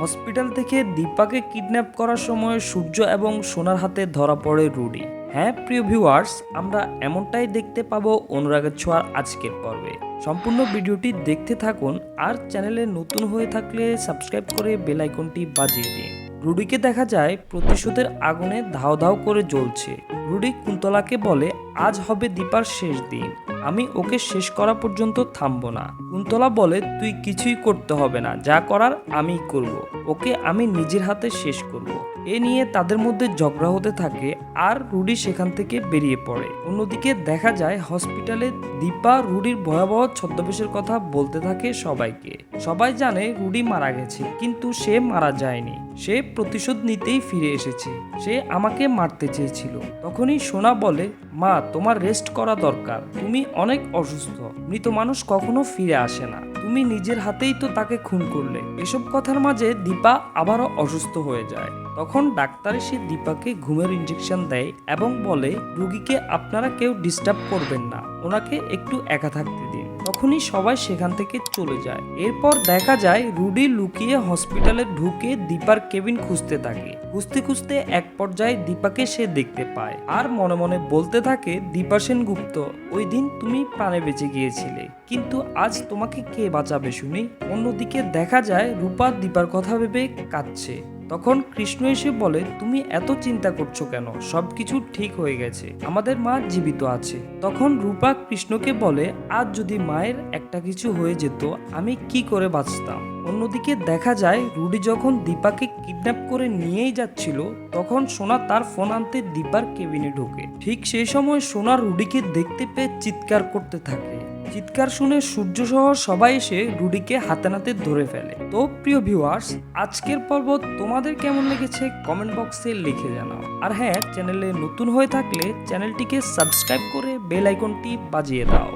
Hospital থেকে দীপাকে kidnap করার সময় সূর্য এবং সোনার হাতে ধরা পড়ে রুডি। হ্যাঁ প্রিয় ভিউয়ার্স, আমরা এমনটাই দেখতে পাবো অনুরাগের ছোঁয়ার আজকের পর্বে। সম্পূর্ণ ভিডিওটি দেখতে থাকুন আর চ্যানেলে নতুন হয়ে থাকলে সাবস্ক্রাইব করে বেল আইকনটি বাজিয়ে দিন। রুডিকে দেখা যায় প্রতিশোধের আগুনে ধাও ধাও করে জ্বলছে। রুডি কুন্তলাকে বলে, আজ হবে দীপার শেষ দিন। আমি ওকে শেষ করা পর্যন্ত থামবো না। কুন্তলা বলে, তুই কিছুই করতে হবে না। যা করার আমি করব। ওকে আমি নিজের হাতে শেষ করব। এ নিয়ে তাদের মধ্যে ঝগড়া হতে থাকে আর রুডি সেখান থেকে বেরিয়ে পড়ে। অন্যদিকে দেখা যায়, হসপিটালে দীপা রুডির ভয়াবহ ছদ্মবেশের কথা বলতে থাকে সবাইকে। সবাই জানে রুডি মারা গেছে, কিন্তু সে মারা যায়নি। সে প্রতিশোধ নিতেই ফিরে এসেছে। সে আমাকে মারতে চেয়েছিল। তখনই সোনা বলে, মা, তোমার রেস্ট করা দরকার। তুমি অনেক অসুস্থ। মৃত মানুষ কখনো ফিরে আসে না। তুমি নিজের হাতেই তো তাকে খুন করলে। এসব কথার মাঝে দীপা আবারও অসুস্থ হয়ে যায়। তখন ডাক্তার এসে দীপাকে ঘুমের ইঞ্জেকশন দেয় এবং বলে, রুগীকে আপনারা কেউ ডিস্টার্ব করবেন না। ওনাকে একটু একা থাকতে দিন। তখনই সবাই সেখান থেকে চলে যায়। এরপর দেখা যায় রুডি লুকিয়ে হসপিটালে ঢুকে দীপার কেবিন খুঁজতে থাকে। খুঁজতে খুঁজতে এক পর্যায়ে দীপাকে সে দেখতে পায়। আর মনে মনে বলতে থাকে, দীপা সেনগুপ্ত, ওই দিন তুমি প্রাণে বেঁচে গিয়েছিলে। কিন্তু আজ তোমাকে কে বাঁচাবে শুনি? অন্যদিকে দেখা যায় রূপা দীপার কথা ভেবে কাঁদছে। তখন কৃষ্ণ এসে বলে, তুমি এত চিন্তা করছ কেন? সবকিছু ঠিক হয়ে গেছে। আমাদের মা জীবিত আছে। তখন রূপা কৃষ্ণকে বলে, আজ যদি মায়ের একটা কিছু হয়ে যেত, আমি কি করে বাঁচতাম? অন্যদিকে দেখা যায়, রুডি যখন দীপাকে কিডন্যাপ করে নিয়েই যাচ্ছিল, তখন সোনা তার ফোন আনতে দীপার কেবিনে ঢোকে। ঠিক সেই সময় সোনা রুডিকে দেখতে পেয়ে চিৎকার করতে থাকে। চিৎকার শুনে সূর্য সহ সবাই এসে রুডিকে হাতেনাতে ধরে ফেলে। তো প্রিয় ভিউয়ার্স আজকের পর্ব তোমাদের কেমন লেগেছে কমেন্ট বক্সে লিখে জানাও। আর হ্যাঁ চ্যানেলে নতুন হয়ে থাকলে চ্যানেলটিকে সাবস্ক্রাইব করে বেল আইকনটি বাজিয়ে দাও।